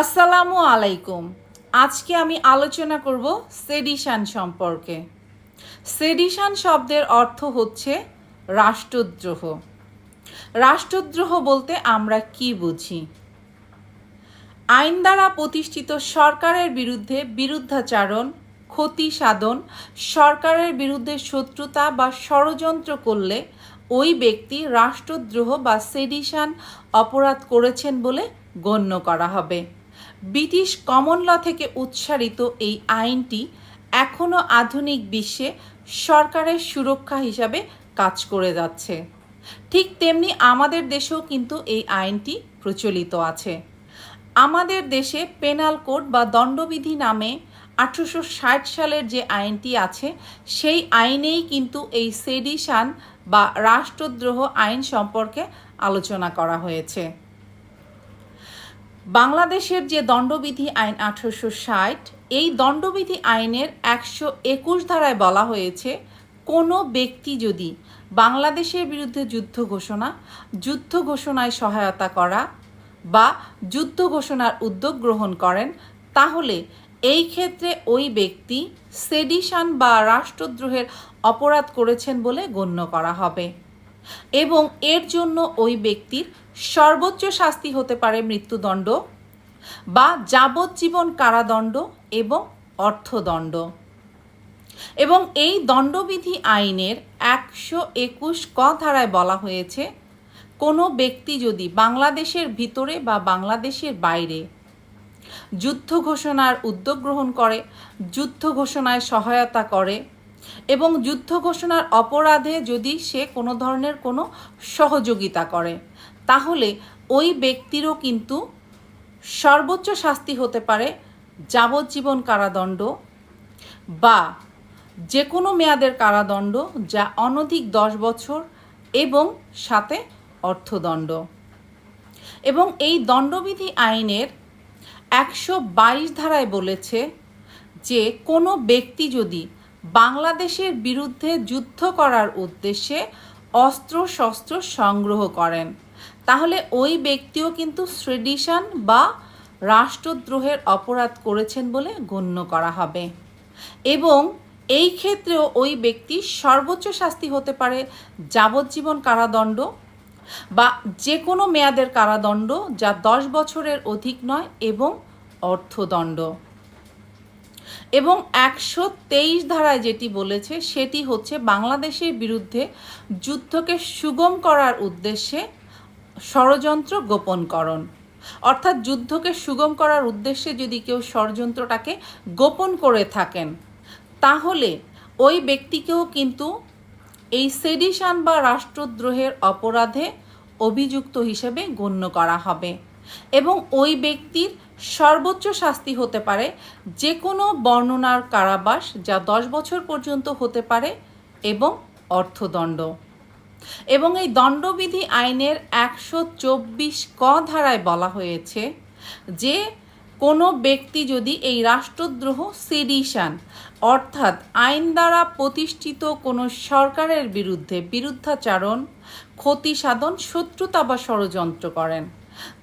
আসসালামু আলাইকুম। আজকে আমি আলোচনা করব সেডিশন সম্পর্কে। সেডিশন শব্দের অর্থ হচ্ছে রাষ্ট্রদ্রোহ। রাষ্ট্রদ্রোহ বলতে আমরা কি বুঝি? আইন দ্বারা প্রতিষ্ঠিত সরকারের বিরুদ্ধে বিরুদ্ধাচারণ, ক্ষতি সাধন, সরকারের বিরুদ্ধে শত্রুতা বা ষড়যন্ত্র করলে ওই ব্যক্তি রাষ্ট্রদ্রোহ বা সেডিশন অপরাধ করেছেন বলে গণ্য করা হবে। ব্রিটিশ কমন ল থেকে উৎসারিত এই আইনটি এখনও আধুনিক বিশ্বে সরকারের সুরক্ষা হিসাবে কাজ করে যাচ্ছে। ঠিক তেমনি আমাদের দেশেও কিন্তু এই আইনটি প্রচলিত আছে। আমাদের দেশে পেনাল কোড বা দণ্ডবিধি নামে আঠারোশো ষাট সালের যে আইনটি আছে, সেই আইনেই কিন্তু এই সেডিশান বা রাষ্ট্রদ্রোহ আইন সম্পর্কে আলোচনা করা হয়েছে। বাংলাদেশের যে দণ্ডবিধি আইন আঠারোশো ষাট, এই দণ্ডবিধি আইনের একশো একুশ ধারায় বলা হয়েছে, কোনো ব্যক্তি যদি বাংলাদেশের বিরুদ্ধে যুদ্ধ ঘোষণা, যুদ্ধ ঘোষণায় সহায়তা করা বা যুদ্ধ ঘোষণার উদ্যোগ গ্রহণ করেন, তাহলে এই ক্ষেত্রে ওই ব্যক্তি সেডিশন বা রাষ্ট্রদ্রোহের অপরাধ করেছেন বলে গণ্য করা হবে। এবং এর জন্য ওই ব্যক্তির সর্বোচ্চ শাস্তি হতে পারে মৃত্যুদণ্ড বা যাবজ্জীবন কারাদণ্ড এবং অর্থদণ্ড। এবং এই দণ্ডবিধি আইনের একশো একুশ ক ধারায় বলা হয়েছে, কোনো ব্যক্তি যদি বাংলাদেশের ভিতরে বা বাংলাদেশের বাইরে যুদ্ধ ঘোষণার উদ্যোগ গ্রহণ করে, যুদ্ধ ঘোষণায় সহায়তা করে এবং যুদ্ধ ঘোষণার অপরাধে যদি সে কোনো ধরনের কোনো সহযোগিতা করে, তাহলে ওই ব্যক্তিরও কিন্তু সর্বোচ্চ শাস্তি হতে পারে যাবজ্জীবন কারাদণ্ড বা যে কোনো মেয়াদের কারাদণ্ড যা অনধিক দশ বছর এবং সাথে অর্থদণ্ড। এবং এই দণ্ডবিধি আইনের একশো বাইশ ধারায় বলেছে যে কোনো ব্যক্তি যদি বাংলাদেশের বিরুদ্ধে যুদ্ধ করার উদ্দেশ্যে অস্ত্র শস্ত্র সংগ্রহ করেন। তাহলে ওই ব্যক্তিও কিন্তু সেডিশন বা রাষ্ট্রদ্রোহের অপরাধ করেছেন বলে গণ্য করা হবে। এবং এই ক্ষেত্রেও ওই ব্যক্তি সর্বোচ্চ শাস্তি হতে পারে যাবজ্জীবন কারাদণ্ড বা যে কোনো মেয়াদের কারাদণ্ড যা দশ বছরের অধিক নয় এবং অর্থদণ্ড। এবং একশো তেইশ ধারায় যেটি বলেছে, সেটি হচ্ছে বাংলাদেশের বিরুদ্ধে যুদ্ধকে সুগম করার উদ্দেশ্যে ষড়যন্ত্র গোপনকরণ। অর্থাৎ যুদ্ধকে সুগম করার উদ্দেশ্যে যদি কেউ ষড়যন্ত্রটাকে গোপন করে থাকেন, তাহলে ওই ব্যক্তিকেও কিন্তু এই সেডিশন বা রাষ্ট্রদ্রোহের অপরাধে অভিযুক্ত হিসেবে গণ্য করা হবে। এবং ওই ব্যক্তির সর্বোচ্চ শাস্তি হতে পারে যে কোনো বর্ণনার কারাবাস যা দশ বছর পর্যন্ত হতে পারে এবং অর্থদণ্ড। এবং এই দণ্ডবিধি আইনের একশো চব্বিশ ক ধারায় বলা হয়েছে যে কোনো ব্যক্তি যদি এই রাষ্ট্রদ্রোহ, সেডিশন অর্থাৎ আইন দ্বারা প্রতিষ্ঠিত কোনো সরকারের বিরুদ্ধে বিরুদ্ধাচারণ ক্ষতি সাধন শত্রুতা বা ষড়যন্ত্র করেন।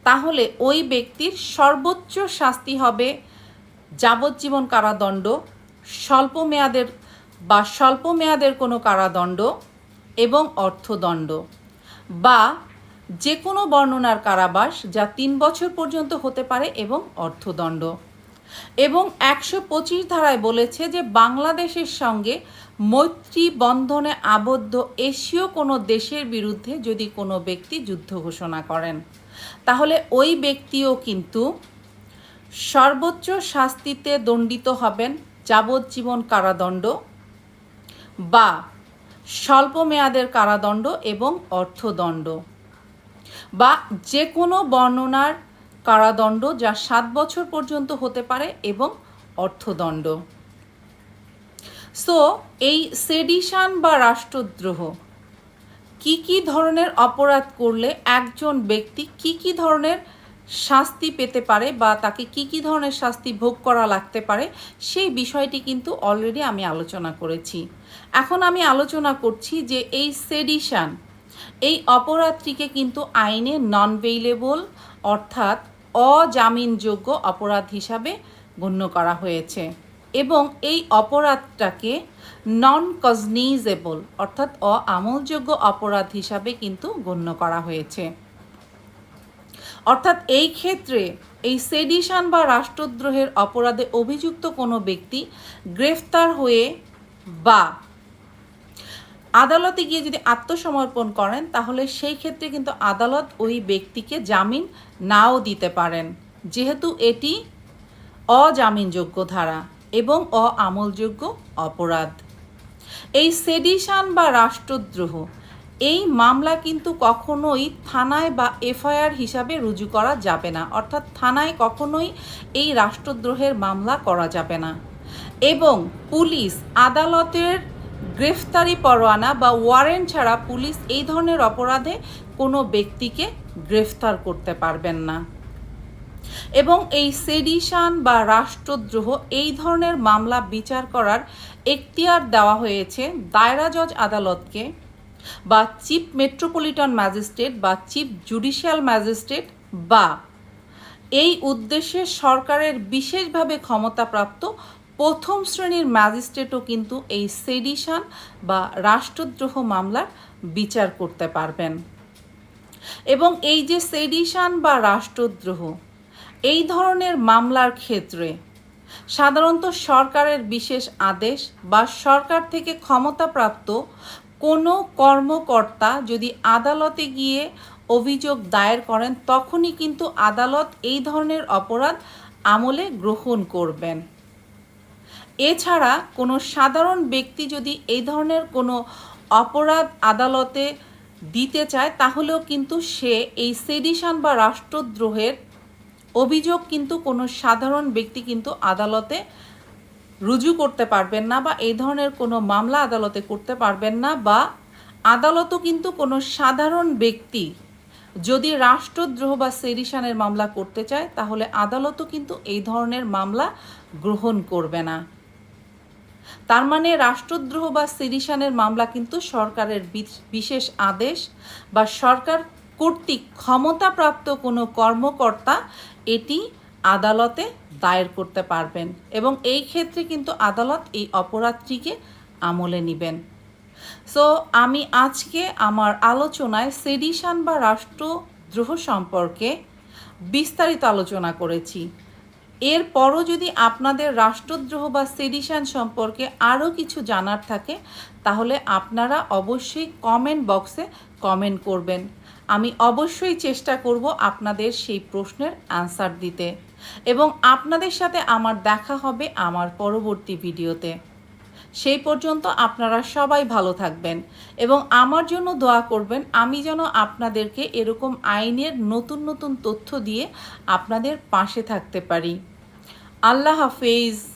তাহলে ওই ব্যক্তির সর্বোচ্চ শাস্তি হবে যাবজ্জীবন কারাদণ্ড, স্বল্প মেয়াদের বা স্বল্প মেয়াদের কোনো কারাদণ্ড এবং অর্থদণ্ড বা যে কোনো বর্ণনার কারাবাস যা তিন বছর পর্যন্ত হতে পারে এবং অর্থদণ্ড। এবং একশো পঁচিশ ধারায় বলেছে যে বাংলাদেশের সঙ্গে মৈত্রী বন্ধনে আবদ্ধ এশীয় কোনো দেশের বিরুদ্ধে যদি কোনো ব্যক্তি যুদ্ধ ঘোষণা করেন, তাহলে ওই ব্যক্তিও কিন্তু সর্বোচ্চ শাস্তিতে দণ্ডিত হবেন যাবজ্জীবন কারাদণ্ড বা স্বল্প মেয়াদের কারাদণ্ড এবং অর্থদণ্ড বা যে কোনো বর্ণনার কারাদণ্ড যা সাত বছর পর্যন্ত হতে পারে এবং অর্থদণ্ড। সো, এই সেডিশান বা রাষ্ট্রদ্রোহ, কি কি ধরনের অপরাধ করলে একজন ব্যক্তি কি কি ধরনের শাস্তি পেতে পারে বা তাকে কি কি ধরনের শাস্তি ভোগ করা লাগতে পারে, সেই বিষয়টি কিন্তু অলরেডি আমি আলোচনা করেছি। এখন আমি আলোচনা করছি যে এই সেডিশান, এই অপরাধটিকে কিন্তু আইনে নন ভেইলেবল অর্থাৎ অজামিনযোগ্য অপরাধ হিসাবে গণ্য করা হয়েছে। এবং এই অপরাধটাকে নন কজনিজেবল অর্থাৎ অআমলযোগ্য অপরাধ হিসাবে কিন্তু গণ্য করা হয়েছে। অর্থাৎ এই ক্ষেত্রে এই সেডিশন বা রাষ্ট্রদ্রোহের অপরাধে অভিযুক্ত কোনো ব্যক্তি গ্রেফতার হয়ে বা আদালতে গিয়ে যদি আত্মসমর্পণ করেন, তাহলে সেই ক্ষেত্রে কিন্তু আদালত ওই ব্যক্তিকে জামিন নাও দিতে পারেন। যেহেতু এটি অজামিনযোগ্য ধারা। এবং অআমলযোগ্য অপরাধ। এই সেডিশন বা রাষ্ট্রদ্রোহ, এই মামলা কিন্তু কখনোই থানায় বা এফআইআর হিসাবে রুজু করা যাবে না। অর্থাৎ থানায় কখনোই এই রাষ্ট্রদ্রোহের মামলা করা যাবে না। এবং পুলিশ, আদালতের গ্রেফতারি পরোয়ানা বা ওয়ারেন্ট ছাড়া পুলিশ এই ধরনের অপরাধে কোনো ব্যক্তিকে গ্রেফতার করতে পারবেন না। এবং এই সেডিশন বা রাষ্ট্রদ্রোহ এই ধরনের মামলা বিচার করার এখতিয়ার দেওয়া হয়েছে দায়রা জজ আদালতকে বা চিফ মেট্রোপলিটন ম্যাজিস্ট্রেট বা চিফ জুডিশিয়াল ম্যাজিস্ট্রেট বা। এই উদ্দেশ্যে সরকারের বিশেষভাবে ক্ষমতাপ্রাপ্ত প্রথম শ্রেণির ম্যাজিস্ট্রেটও কিন্তু এই সেডিশন বা রাষ্ট্রদ্রোহ মামলার বিচার করতে পারবেন। এবং এই যে সেডিশন বা রাষ্ট্রদ্রোহ এই ধরনের মামলার ক্ষেত্রে সাধারণত সরকারের বিশেষ আদেশ বা সরকার থেকে ক্ষমতাপ্রাপ্ত কোনো কর্মকর্তা যদি আদালতে গিয়ে অভিযোগ দায়ের করেন, তখনই কিন্তু আদালত এই ধরনের অপরাধ আমলে গ্রহণ করবেন। এছাড়া কোনো সাধারণ ব্যক্তি যদি এই ধরনের কোনো অপরাধ আদালতে দিতে চায়, তাহলেও কিন্তু সে এই সেডিশন বা রাষ্ট্রদ্রোহের অভিযোগ কিন্তু কোনো সাধারণ ব্যক্তি কিন্তু আদালতে রুজু করতে পারবেন না বা এই ধরনের কোনো মামলা আদালতে করতে পারবেন না বা আদালতও কিন্তু কোনো সাধারণ ব্যক্তি যদি রাষ্ট্রদ্রোহ বা সেডিশনের মামলা করতে চায়, তাহলে আদালতও কিন্তু এই ধরনের মামলা গ্রহণ করবে না। তার মানে রাষ্ট্রদ্রোহ বা সিরিশানের মামলা কিন্তু সরকারের বিশেষ আদেশ বা সরকার কর্তৃক ক্ষমতাপ্রাপ্ত কোনো কর্মকর্তা এটি আদালতে দায়ের করতে পারবেন এবং এই ক্ষেত্রে কিন্তু আদালত এই অপরাধটিকে আমলে নেবেন। সো আমি আজকে আমার আলোচনায় সেডিশন বা রাষ্ট্রদ্রোহ সম্পর্কে বিস্তারিত আলোচনা করেছি। এরপরও যদি আপনাদের রাষ্ট্রদ্রোহ বা সেডিশন সম্পর্কে আরও কিছু জানার থাকে, তাহলে আপনারা অবশ্যই কমেন্ট বক্সে কমেন্ট করবেন। আমি অবশ্যই চেষ্টা করব আপনাদের সেই প্রশ্নের অ্যান্সার দিতে। এবং আপনাদের সাথে আমার দেখা হবে আমার পরবর্তী ভিডিওতে। সেই পর্যন্ত আপনারা সবাই ভালো থাকবেন এবং আমার জন্য দোয়া করবেন, আমি যেন আপনাদেরকে এরকম আইনের নতুন নতুন তথ্য দিয়ে আপনাদের পাশে থাকতে পারি। আল্লাহ হাফেজ।